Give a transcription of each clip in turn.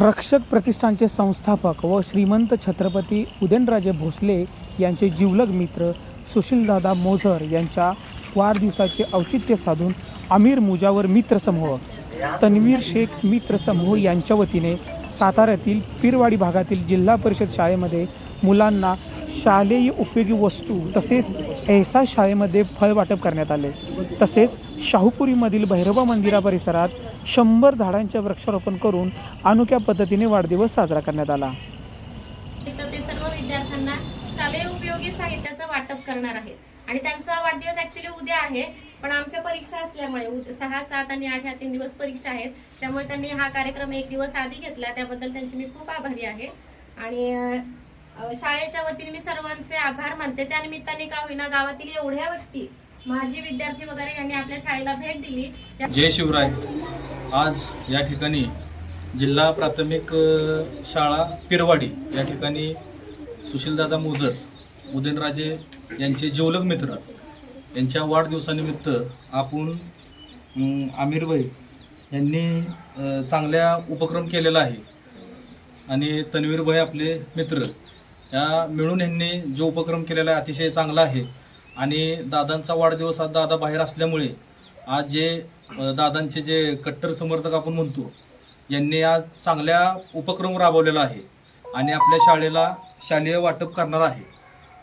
रक्षक प्रतिष्ठानचे संस्थापक व श्रीमंत छत्रपती उदयनराजे भोसले यांचे जिवलग मित्र सुशीलदादा मोझर यांच्या वाढदिवसाचे औचित्य साधून आमिर मुजावर मित्रसमूह तन्वीर शेख मित्रसमूह यांच्या वतीने साताऱ्यातील पिरवाडी भागातील जिल्हा परिषद शाळेमध्ये मुलांना शालेय उपयोगी वस्तू तसेच एहसास शाळेमध्ये फळ वाटप करण्यात आले. तसेच शाहूपुरीमधील भैरवा मंदिरा परिसरात शंभर झाडांचे वृक्षारोपण करून अनोख्या पद्धतीने वाढदिवस साजरा करण्यात आला. ते सर्व विद्यार्थ्यांना शालेय उपयोगी साहित्याचं वाटप करणार आहेत. आणि त्यांचा वाढदिवस ऍक्च्युली उद्या आहे पण आमच्या परीक्षा असल्यामुळे सहा सात आणि आठ ह्या तीन दिवस परीक्षा आहेत. त्यामुळे त्यांनी हा कार्यक्रम एक दिवस आधी घेतला त्याबद्दल त्यांची मी खूप आभारी आहे. आणि शाळेच्या वतीने मी सर्वांचे आभार मानते. त्या निमित्ताने का होईना गावातील एवढ्या व्यक्ती माजी विद्यार्थी वगैरे यांनी आपल्या शाळेला भेट दिली. जय शिवराय. आज या ठिकाणी जिल्हा प्राथमिक शाळा पिरवाडी या ठिकाणी सुशीलदादा मोजर उदयनराजे यांचे जिवलग मित्र. यांच्या वाढदिवसानिमित्त आपण अम, आमिर भाई यांनी चांगल्या उपक्रम केलेला आहे. आणि तन्वीर भाई आपले मित्र. या मिळून यांनी जो उपक्रम केलेला आहे अतिशय चांगला आहे. आणि दादांचा वाढदिवस आज दादा बाहेर असल्यामुळे आज जे दादांचे जे कट्टर समर्थक आपण म्हणतो यांनी आज चांगल्या उपक्रम राबवलेला आहे आणि आपल्या शाळेला शालेय वाटप करणार आहे.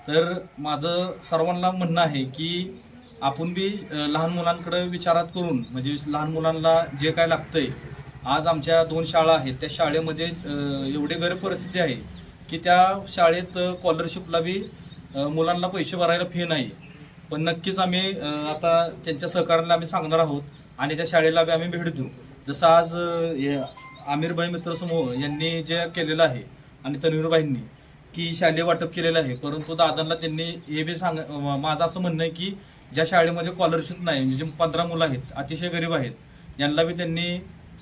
तर माझं सर्वांना म्हणणं आहे की आपण बी लहान मुलांकडे विचारात करून म्हणजे लहान मुलांना जे काय लागतंय आज आमच्या दोन शाळा आहेत त्या शाळेमध्ये एवढी गैरपरिस्थिती परिस्थिती आहे की त्या शाळेत स्कॉलरशिपला बी मुलांना पैसे भरायला फी नाही. पण नक्कीच आम्ही आता त्यांच्या सहकार्याला आम्ही सांगणार आहोत आणि त्या शाळेला बी आम्ही भेट देऊ. जसं आज अ, मित्र आमिरभाई मित्रसमूह यांनी जे केलेलं आहे आणि तनवीरबाईंनी की शालेय वाटप केलेलं आहे. परंतु दादांना त्यांनी हे बी सांग माझं असं म्हणणं आहे की ज्या शाळेमध्ये स्कॉलरशिप नाही म्हणजे जे पंधरा मुलं आहेत अतिशय गरीब आहेत यांना बी त्यांनी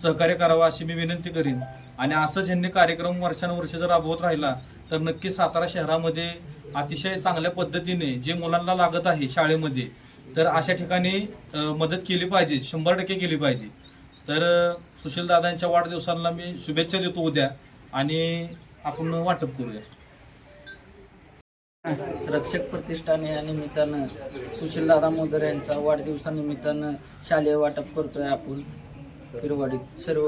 सहकार्य करावं अशी मी विनंती करीन. आणि असंच यांनी कार्यक्रम वर्षानुवर्ष जर राबवत राहिला तर नक्कीच सातारा शहरामध्ये अतिशय चांगल्या पद्धतीने जे मुलांना लागत आहे शाळेमध्ये तर अशा ठिकाणी मदत केली पाहिजे शंभर टक्के केली पाहिजे. तर सुशील दादांच्या वाढदिवसाला मी शुभेच्छा देतो उद्या आणि आपण वाटप करूया. रक्षक प्रतिष्ठान या निमित्तानं सुशीलदादा मोदर यांचा वाढदिवसानिमित्तानं शालेय वाटप करतोय आपण. फिरवाडीत सर्व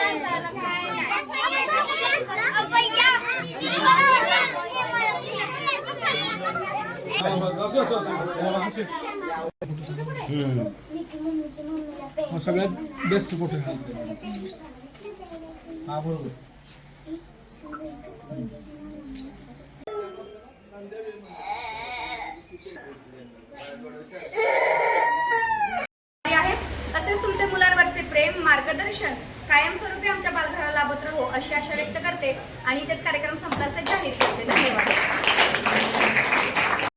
सगळ्यात बेस्ट फोटो हा. बरोबर. तसेच तुमचे मुलांवरचे प्रेम मार्गदर्शन कायमस्वरूपी आमच्या बालघराला लाभत राहो अशी आशा व्यक्त करते. आणि तेच कार्यक्रम संपल्याचे जाहीर करते. धन्यवाद.